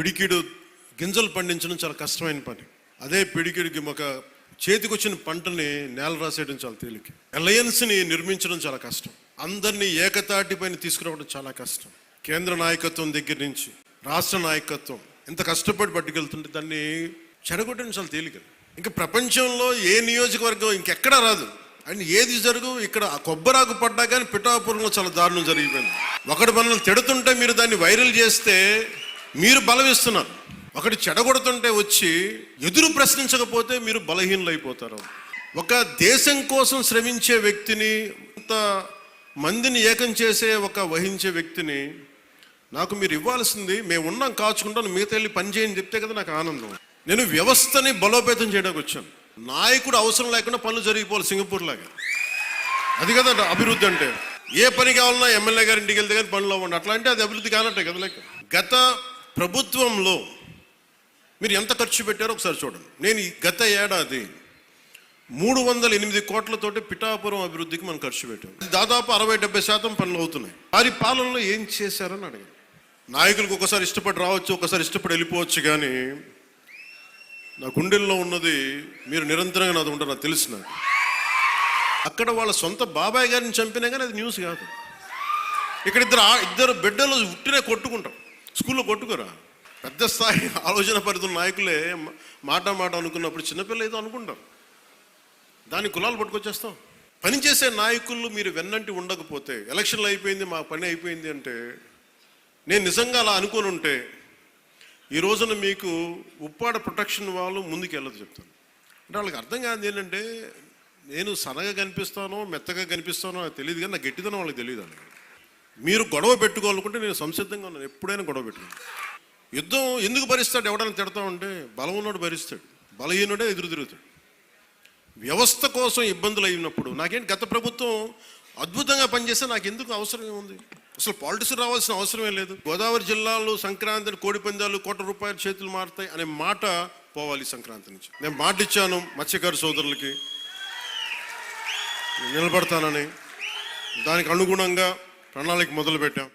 పిడికిడు గింజలు పండించడం చాలా కష్టమైన పని. అదే పిడికిడికి ఒక చేతికొచ్చిన పంటని నేల రాసేయడం చాలా తేలిక. అలయన్స్ని నిర్మించడం చాలా కష్టం. అందరినీ ఏకతాటి పైన తీసుకురావడం చాలా కష్టం. కేంద్ర నాయకత్వం దగ్గర నుంచి రాష్ట్ర నాయకత్వం ఇంత కష్టపడి పట్టుకెళ్తుంటే దాన్ని చెడగొట్టడం చాలా తేలిక. ఇంకా ప్రపంచంలో ఏ నియోజకవర్గం ఇంకెక్కడా రాదు. అండ్ ఏది జరుగు ఇక్కడ కొబ్బరాకు పడ్డా కానీ పిఠాపురంలో చాలా దారుణం జరిగిపోయింది. ఒకటి మనల్ని తిడుతుంటే మీరు దాన్ని వైరల్ చేస్తే మీరు బలమిస్తున్నారు ఒకటి చెడగొడుతుంటే వచ్చి ఎదురు ప్రశ్నించకపోతే మీరు బలహీనులైపోతారు. ఒక దేశం కోసం శ్రమించే వ్యక్తిని అంత మందిని ఏకం చేసే ఒక వహించే వ్యక్తిని నాకు మీరు ఇవ్వాల్సింది మేము ఉన్నాం కాచుకుంటాను మిగతా వెళ్ళి పని చేయని చెప్తే కదా నాకు ఆనందం. నేను వ్యవస్థని బలోపేతం చేయడానికి వచ్చాను. నాయకుడు అవసరం లేకుండా పనులు జరిగిపోవాలి సింగపూర్ లాగా. అది కదా అభివృద్ధి అంటే. ఏ పని కావాలన్నా ఎమ్మెల్యే గారి ఇంటికి వెళ్తే కానీ పనులు అవ్వండి. అట్లా అంటే అది అభివృద్ధి కానట్టే కదా లైక్ గత ప్రభుత్వంలో మీరు ఎంత ఖర్చు పెట్టారో ఒకసారి చూడండి. నేను గత ఏడాది మూడు వందల ఎనిమిది కోట్లతోటి పిఠాపురం అభివృద్ధికి మనం ఖర్చు పెట్టాం. దాదాపు అరవై డెబ్బై శాతం పనులు అవుతున్నాయి. వారి పాలనలో ఏం చేశారని అడిగాను నాయకులకు ఒకసారి ఇష్టపడి రావచ్చు ఒకసారి ఇష్టపడి వెళ్ళిపోవచ్చు కానీ నా గుండెల్లో ఉన్నది మీరు నిరంతరంగా నాది ఉంటారు నాకు తెలిసిన అక్కడ వాళ్ళ సొంత బాబాయ్ గారిని చంపినా కానీ అది న్యూస్ కాదు. ఇక్కడ ఇద్దరు ఆ- ఇద్దరు బిడ్డలు ఉట్టినే కొట్టుకుంటాం. స్కూల్లో కొట్టుకోరా. పెద్ద స్థాయి ఆలోచన పరిధుల నాయకులే మాట మాట అనుకున్నప్పుడు చిన్నపిల్ల ఏదో అనుకుంటాం దాని కులాలు పట్టుకొచ్చేస్తాం. పనిచేసే నాయకులు మీరు వెన్నంటి ఉండకపోతే ఎలక్షన్లు అయిపోయింది మా పని అయిపోయింది అంటే నేను నిజంగా అలా అనుకుని ఉంటే ఈ రోజున మీకు ఉప్పాడ ప్రొటెక్షన్ వాళ్ళు ముందుకెళ్ళదు చెప్తాను. అంటే వాళ్ళకి అర్థం కాదు ఏంటంటే నేను సన్నగా కనిపిస్తానో మెత్తగా కనిపిస్తానో తెలియదు కానీ నా గట్టిదనం వాళ్ళకి తెలియదు అండి మీరు గొడవ పెట్టుకోవాలనుకుంటే నేను సంసిద్ధంగా ఉన్నాను. ఎప్పుడైనా గొడవ పెట్టుకున్నాను యుద్ధం ఎందుకు భరిస్తాడు? ఎవడని తిడతా ఉంటే బలం ఉన్నాడు భరిస్తాడు. బలహీనుడే ఎదురు తిరుగుతాడు. వ్యవస్థ కోసం ఇబ్బందులు అయినప్పుడు నాకేంటి? గత ప్రభుత్వం అద్భుతంగా పనిచేస్తే నాకు ఎందుకు అవసరం ఏముంది? అసలు పాలిటిక్స్ రావాల్సిన అవసరమే లేదు. గోదావరి జిల్లాలో సంక్రాంతి కోడి పందాలు కోట్ల రూపాయల చేతులు మారుతాయి అనే మాట పోవాలి సంక్రాంతి నుంచి. నేను మాట ఇచ్చాను మత్స్యకారు సోదరులకి. నిలబడతానని. దానికి అనుగుణంగా ప్రణాళిక మొదలుపెట్టాం.